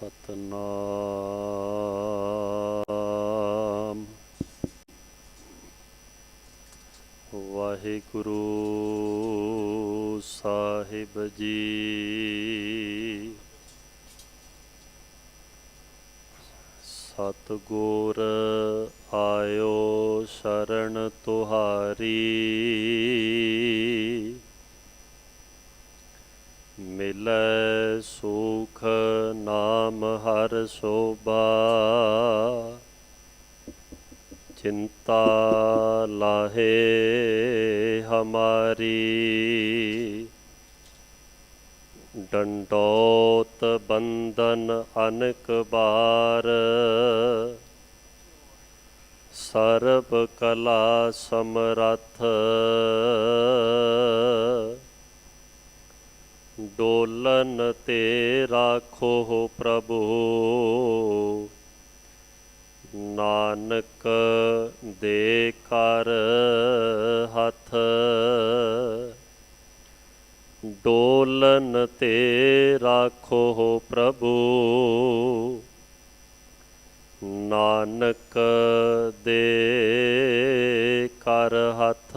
ਸਤਨਾਮ ਵਾਹਿਗੁਰੂ ਸਾਹਿਬ ਜੀ ਸਤਗੁਰ ਆਇਓ ਸ਼ਰਨ ਤੁਹਾਰੀ ਮਿਲੈ ਸੁਖ ਨਾਮ ਹਰ ਸੋਭਾ। ਚਿੰਤਾ ਲਾਹੇ ਹਮਾਰੀ। ਡੰਡੋਤ ਬੰਧਨ ਅਨਕ ਬਾਰ ਸਰਬ ਕਲਾ ਸਮਰੱਥ। ਡੋਲਨ ਤੇ ਰਾਖੋ ਪ੍ਰਭੂ। ਨਾਨਕ ਦੇ ਕਰ ਹੱਥ, ਡੋਲਨ ਤੇ ਰਾਖੋ ਪ੍ਰਭੂ। ਨਾਨਕ ਦੇ ਕਰ ਹੱਥ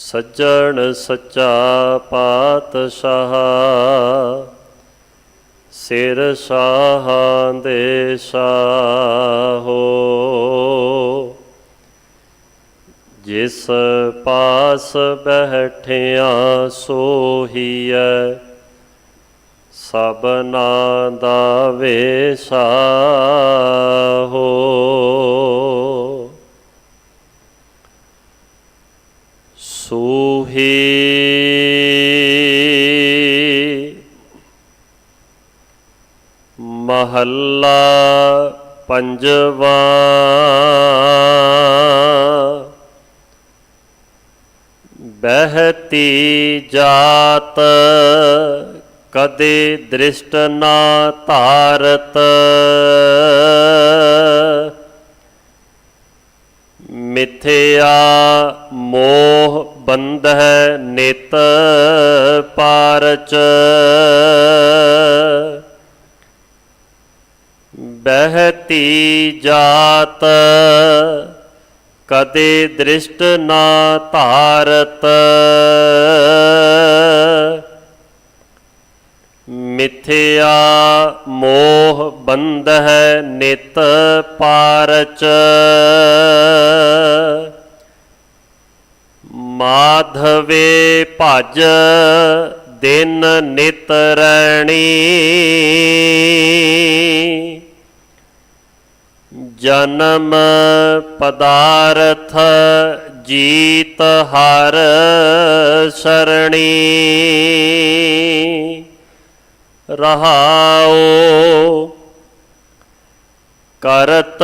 ਸੱਜਣ ਸੱਚਾ ਪਾਤਸ਼ਾਹ। ਸਿਰ ਸਾਹਾਂ ਦੇ ਸਾਹੋ। ਜਿਸ ਪਾਸ ਬੈਠਿਆ ਸੋਹੀਐ ਸਭਨਾ ਦਾ ਵੇਸਾਹੋ ਮਹੱਲਾ ਪੰਜਵਾ। ਬਹਿਤੀ ਜਾਤ ਕਦੇ ਦ੍ਰਿਸ਼ਟ ਨਾ ਧਾਰਤ। ਮਿਥਿਆ ਮੋਹ ਬੰਧੈ ਨਿਤ ਪਾਰਚ। ਬਹਤੀ ਜਾਤ, ਕਦੇ ਦ੍ਰਿਸ਼ਟ ਨਾ ਧਾਰਤ। ਮਿਥਿਆ ਮੋਹ ਬੰਧੈ ਨਿਤ ਪਾਰਚ। ਮਾਧਵੇ ਭਜ ਦਿਨ ਨਿਤ ਰੈਣੀ। ਜਨਮ ਪਦਾਰਥ ਜੀਤ ਹਰ ਸਰਣੀ। ਰਹਾਉ ਕਰਤ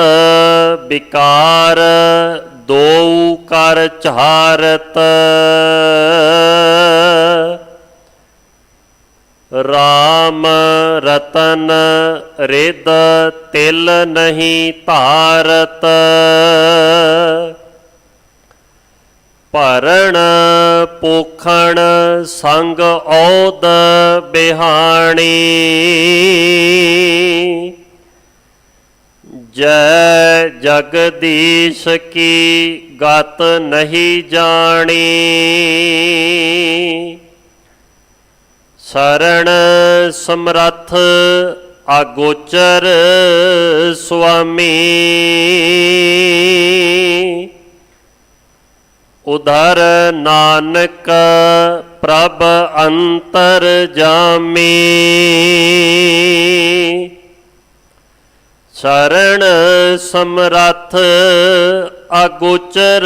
ਵਿਕਾਰ ਦੋ ਕਰ ਚਾਰਤ। ਰਾਮ ਰਤਨ ਰਿਦ ਤਿਲ ਨਹੀਂ ਧਾਰਤ। ਭਰਣ ਪੋਖਣ ਸੰਗ ਔਦ ਬਿਹਾਣੀ। ਜੈ ਜਗਦੀਸ਼ ਕੀ ਗਤ ਨਹੀਂ ਜਾਣੀ। ਸਰਣ ਸਮਰੱਥ ਆਗੋਚਰ ਸੁਆਮੀ। ਉਧਰ ਨਾਨਕ ਪ੍ਰਭ ਅੰਤਰ ਜਾਮੀ। ਸਰਣ ਸਮਰੱਥ ਅਗੋਚਰ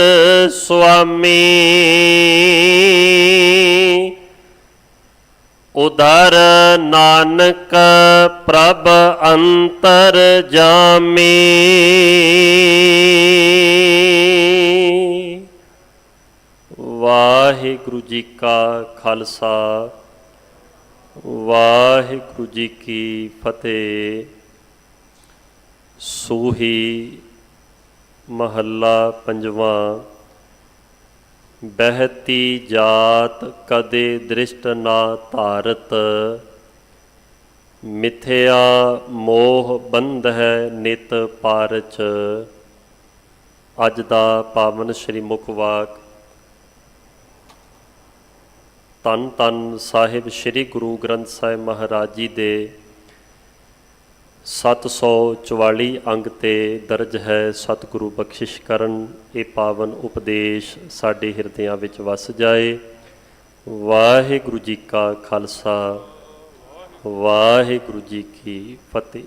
ਸੁਆਮੀ। ਉਧਰ ਨਾਨਕ ਪ੍ਰਭ ਅੰਤਰ ਜਾਮੀ। ਵਾਹਿਗੁਰੂ ਜੀ ਕਾ ਖਾਲਸਾ, ਵਾਹਿਗੁਰੂ ਜੀ ਕੀ ਫਤਿਹ। ਸੂਹੀ ਮਹੱਲਾ ਪੰਜਵਾਂ। ਬਹਿਤੀ ਜਾਤ ਕਦੇ ਦ੍ਰਿਸ਼ਟ ਨਾ ਧਾਰਤ। ਮਿਥਿਆ ਮੋਹ ਬੰਧ ਹੈ ਨਿਤ ਪਾਰਚ ਅੱਜ ਦਾ ਪਾਵਨ ਸ੍ਰੀ ਮੁਖ ਵਾਕ। ਤਨ ਤਨ ਸਾਹਿਬ ਸ੍ਰੀ ਗੁਰੂ ਗ੍ਰੰਥ ਸਾਹਿਬ ਮਹਾਰਾਜ ਜੀ ਦੇ 744 ਅੰਗ ਤੇ ਦਰਜ ਹੈ, ਸਤਿਗੁਰੂ ਬਖਸ਼ਿਸ਼ ਕਰਨ, ਇਹ ਪਾਵਨ ਉਪਦੇਸ਼ ਸਾਡੇ ਹਿਰਦਿਆਂ ਵਿੱਚ ਵਸ ਜਾਏ। ਵਾਹਿਗੁਰੂ ਜੀ ਕਾ ਖਾਲਸਾ, ਵਾਹਿਗੁਰੂ ਜੀ ਕੀ ਫਤਿਹ।